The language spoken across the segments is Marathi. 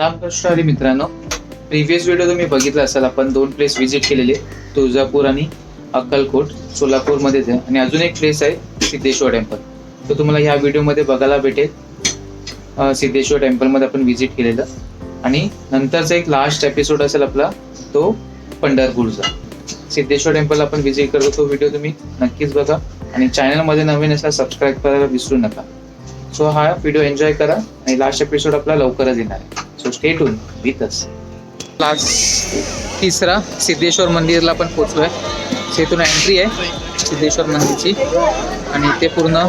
रामकृष्ण हरी मित्रांनो. प्रिव्हियस व्हिडिओ तुम्ही बघितला असाल आपण दोन प्लेस व्हिजिट केलेले. तुळजापूर आणि अक्कलकोट सोलापूरमध्येच आहे आणि अजून एक प्लेस आहे सिद्धेश्वर टेम्पल तो तुम्हाला ह्या व्हिडिओमध्ये बघायला भेटेल. सिद्धेश्वर टेम्पलमध्ये आपण व्हिजिट केलेलं. आणि नंतरचा एक लास्ट एपिसोड असेल आपला तो पंढरपूरचा. सिद्धेश्वर टेम्पल आपण व्हिजिट करतो तो व्हिडिओ तुम्ही नक्कीच बघा. आणि चॅनलमध्ये नवीन असा सबस्क्राईब करायला विसरू नका. सो हा व्हिडिओ एन्जॉय करा. आणि लास्ट एपिसोड आपला लवकरच येणार आहे. So stay tuned with us last तिसरा सिद्धेश्वर मंदिरला पण पोचलोय. तिथून एंट्री आहे सिद्धेश्वर मंदिरची. आणि ते पूर्ण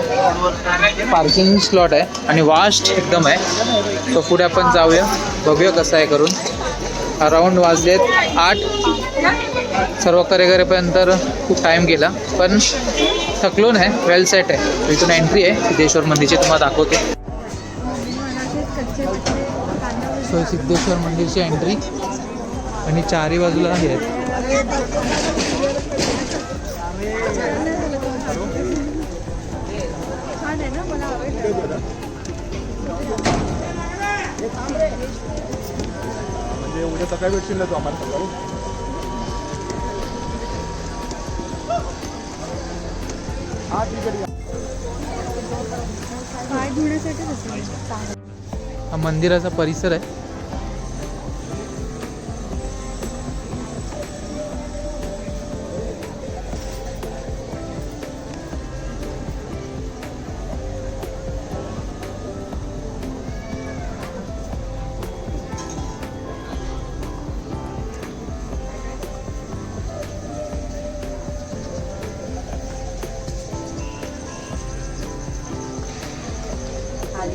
पार्किंग स्लॉट आहे आणि वास्ट एकदम आहे. सो पुढे आपण जाऊया. बघूया कसं आहे करून. अराऊंड वाजलेत आठ. सर्व करेकरेपर्यंत खूप टाईम गेला. पण थकलो नाही. वेल सेट आहे. इथून एंट्री आहे सिद्धेश्वर मंदिरची. तुम्हाला दाखवते. सो सिद्धेश्वर मंदिरची एंट्री आणि चारही बाजूला हे आहेत. म्हणजे उद्या सकाळी भेटशील ना तू आम्हाला हा हा मंदिराचा परिसर आहे. हे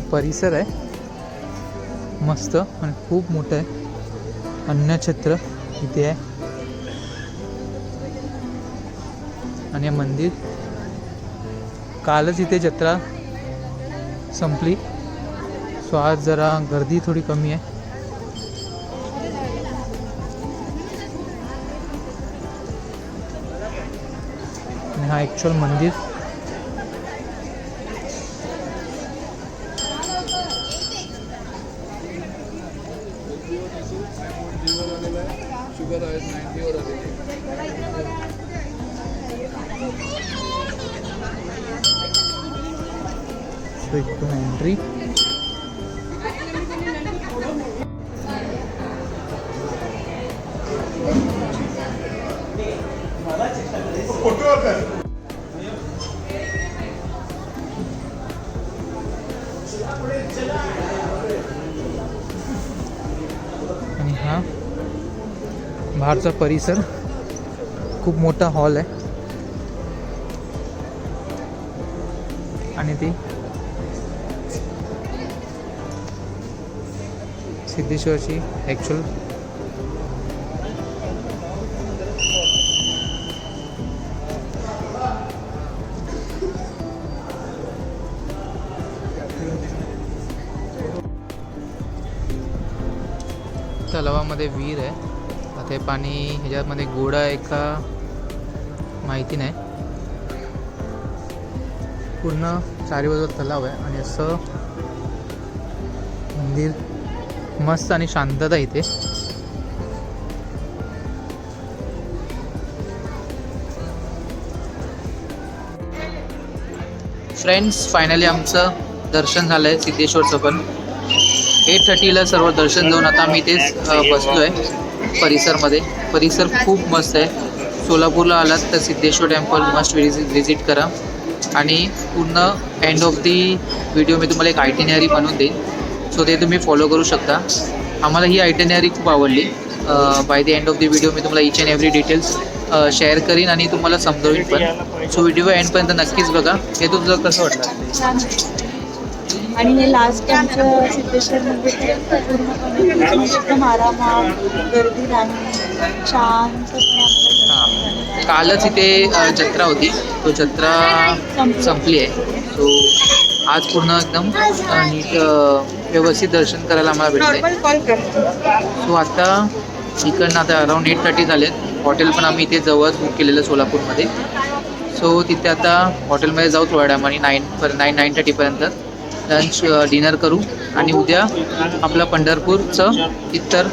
परिसर आहे. मस्त आणि खूप मोठं आहे. अन्नछत्र इथे आहे. आणि हे मंदिर. कालच इथे जत्रा संपली. सो आज जरा गर्दी थोडी कमी आहे. हा ॲक्च्युअल मंदिर आहे एंट्री आणि हा बाहेरचा परिसर खूप मोठा हॉल आहे. आणि ती सिद्धेश्वरची ॲक्च्युअल तलावामध्ये विहीर आहे. ते पाणी ह्याच्यामध्ये गोडा आहे का माहिती नाही. पूर्ण चारी बाजूला तलाव आहे आणि असं मंदिर मस्त आणि शांतता इथे. फ्रेंड्स फायनली आमचं दर्शन झालं आहे सिद्धेश्वरचं पण. एट थर्टीला सर्व दर्शन घेऊन आता आम्ही इथेच बसलो आहे परिसरमध्ये. परिसर खूप मस्त आहे. सोलापूरला आलात तर Siddheshwar temple must visit visit करा. आणि पूर्ण एंड ऑफ दी व्हिडिओ मी तुम्हाला एक आयटिनरी बनवून देईन. सो ते तुम्ही फॉलो करू शकता. आम्हाला ही आयटिनरी खूप आवडली. By the end of the video मी तुम्हाला each and every details share करीन आणि तुम्हाला समजवीन पण. सो व्हिडिओ एंडपर्यंत नक्कीच बघा. हे तुझं कसं वाटलं? आणि हे लास्ट टाइमचं सिद्धेश्वर मंदिर पूर्णपणे एकदम आरामात गर्दी नाही शांतपणे आम्हाला हां कालच इथे जत्रा होती. तो जत्रा संपली. आहे. सो आज पूर्ण एकदम नीट व्यवस्थित दर्शन करायला आम्हाला भेटले सो आता इकडनं आता अराऊंड एट थर्टी झालेत. हॉटेल पण आम्ही इथे जवळच बुक केलेलं सोलापूरमध्ये. सो तिथे आता हॉटेलमध्ये जाऊ थोड्या टायमाने नाईन पर नाईन नाईन थर्टीपर्यंत लंच डिनर करू. आणि उद्या आपलं पंढरपूरचं इतर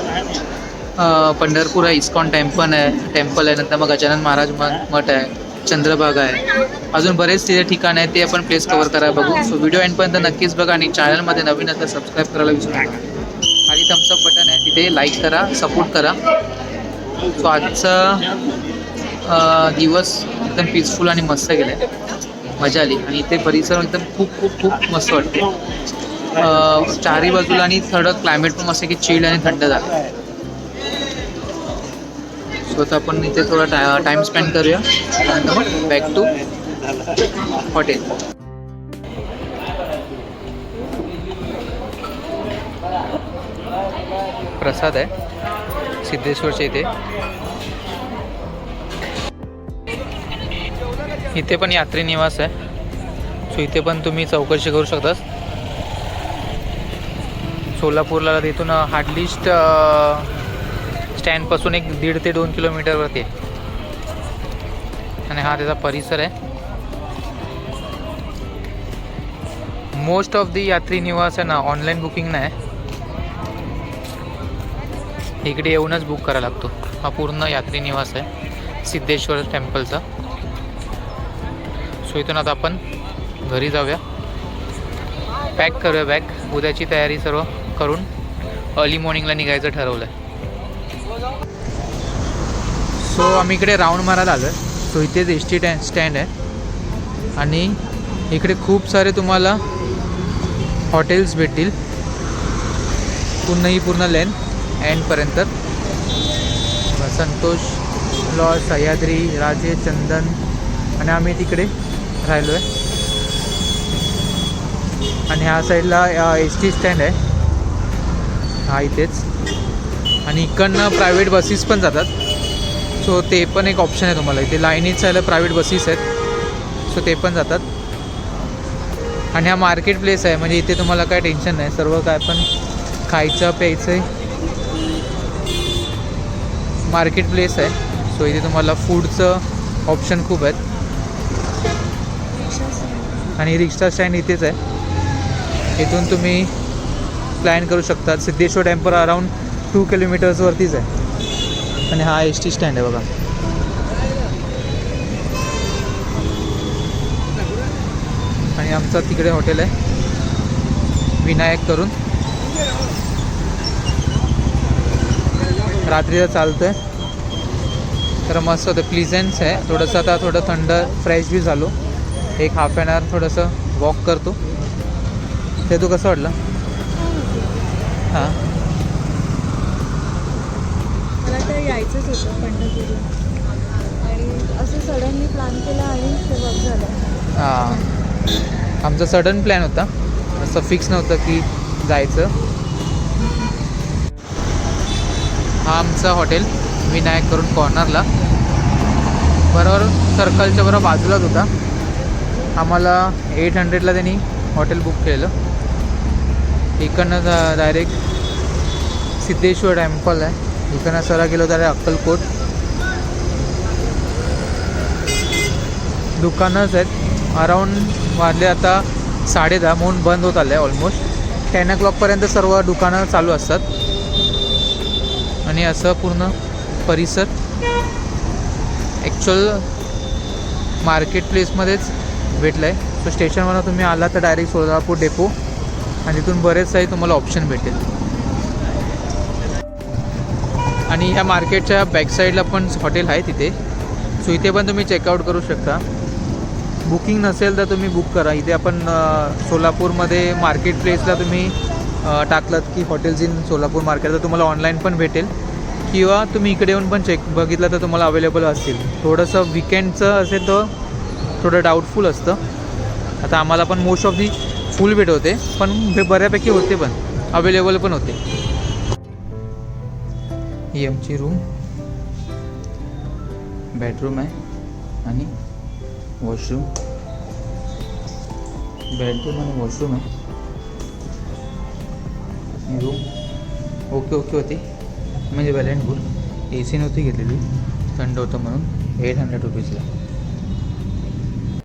पंढरपूर आहे इस्कॉन टेम्पल आहे टेम्पल आहे नंतर मग गजानन महाराज मठ आहे चंद्रभागा आहे. अजून बरेच तिथे ठिकाण आहे ते आपण प्लेस कवर करा बघू. सो व्हिडिओ एंडपर्यंत नक्कीच बघा आणि चॅनलमध्ये नवीन असं सबस्क्राईब करायला विसरू नका. खाली थम्सअप बटन आहे तिथे लाईक करा सपोर्ट करा. सो आजचा दिवस एकदम पीसफुल आणि मस्त गेला आहे मजा आली. आणि इथे परिसर एकदम खूप खूप खूप मस्त वाटते चारही बाजूला आणि थोडं क्लायमेट पण मस्त आहे की चिल्ड आणि थंड झालं सो आता आपण इथे थोडा टाय टाईम स्पेंड करूया. नंतर मग बॅक टू हॉटेल प्रसाद आहे. सिद्धेश्वरच्या इथे. इथे पण यात्री निवास आहे. सो इथे पण तुम्ही चौकशी करू शकता सोलापूरला तिथून हार्डलिस्ट स्टँडपासून एक दीड ते दोन किलोमीटरवरती आहे. आणि हा त्याचा परिसर आहे. मोस्ट ऑफ दी यात्री निवास आहे ना ऑनलाईन बुकिंग नाही इकडे येऊनच बुक करायला लागतो. हा पूर्ण यात्री निवास आहे. सिद्धेश्वर टेम्पलचा सो इथून आता आपण घरी जाऊया. पॅक करूया बॅग उद्याची तयारी सर्व करून अर्ली मॉर्निंगला निघायचं ठरवलं आहे सो आम्ही इकडे राऊंड मारायला आलो आहे सो इथेच एस टी स्टँड आहे. आणि इकडे खूप सारे तुम्हाला हॉटेल्स भेटतील. पूर्ण ही पूर्ण लेन एंडपर्यंत संतोष लॉ सह्याद्री राजे चंदन. आणि आम्ही तिकडे राहिलो आहे आणि ह्या साईडला एस टी स्टँड आहे. हा इथेच. आणि इकडनं प्रायव्हेट बसेस पण जातात. सो ते पण एक ऑप्शन आहे तुम्हाला. इथे लाईनीच आलं प्रायव्हेट बसेस आहेत. सो ते पण जातात. आणि हा मार्केट प्लेस आहे. म्हणजे इथे तुम्हाला काय टेन्शन नाही. सर्व काय पण खायचं प्यायचं आहे मार्केट प्लेस आहे. सो इथे तुम्हाला फूडचं ऑप्शन खूप आहेत. आणि रिक्षा स्टँड इथेच आहे. इथून तुम्ही प्लॅन करू शकता सिद्धेश्वर टेम्पल अराऊंड टू किलोमीटर्सवरतीच आहे. आणि हा एस टी स्टँड आहे बघा. आणि आमचं तिकडे हॉटेल आहे. विनायक करून. रात्रीचं चालतं आहे तर मस्त होतं. प्लिझन्स आहे. थोडंसं आता थोडं थंड फ्रेश बी झालो. एक हाफ ॲन आवर थोडंसं वॉक करतो. ते तू कसं वाटलं? हां. मला तर यायचंच होतं पंढरपूरला. आणि असं सडनली प्लॅन केला आणि झालं. हां. आमचा सडन प्लॅन होता. असं फिक्स नव्हतं की जायचं. हा आमचा हॉटेल विनायक करून कॉर्नरला बरोबर सर्कलच्या बरोबर बाजूलाच होता. आम्हाला एट हंड्रेडला त्यांनी हॉटेल बुक केलं. इकडनं डायरेक्ट सिद्धेश्वर टेम्पल आहे. इकडनं सरा गेलो तर अक्कलकोट. दुकानंच आहेत. अराऊंड वाजले आता साडे दहा म्हणून बंद होत आलं आहे ऑलमोस्ट टेन ओ क्लॉकपर्यंत सर्व दुकानं चालू असतात. आणि असं पूर्ण परिसर. ॲक्च्युअल मार्केट प्लेसमध्येच भेटलं आहे सो स्टेशनवरून तुम्ही आला तर डायरेक्ट सोलापूर डेपो आणि तिथून बरेच काही तुम्हाला ऑप्शन भेटेल. आणि ह्या मार्केटच्या बॅकसाईडला पण हॉटेल आहे तिथे. सो इथे पण तुम्ही चेकआउट करू शकता. बुकिंग नसेल तर तुम्ही बुक करा. इथे आपण सोलापूरमध्ये मार्केट प्लेसला तुम्ही टाकलात की हॉटेल्स इन सोलापूर मार्केट तर तुम्हाला ऑनलाईन पण भेटेल. किंवा तुम्ही इकडे येऊन पण चेक बघितलं तर तुम्हाला अवेलेबल असतील. थोडंसं विकेंडचं असेल तर थोडं डाऊटफुल असतं. आता आम्हाला पण मोस्ट ऑफ दी फुल भेट होते पण हे बऱ्यापैकी होते पण अवेलेबल पण होते. ही आमची रूम बेडरूम आहे आणि वॉशरूम बेडरूम आणि वॉशरूम आहे. रूम ओके ओके होती. म्हणजे well and good A C नव्हती घेतलेली. थंड होतं म्हणून एट हंड्रेड रुपीजला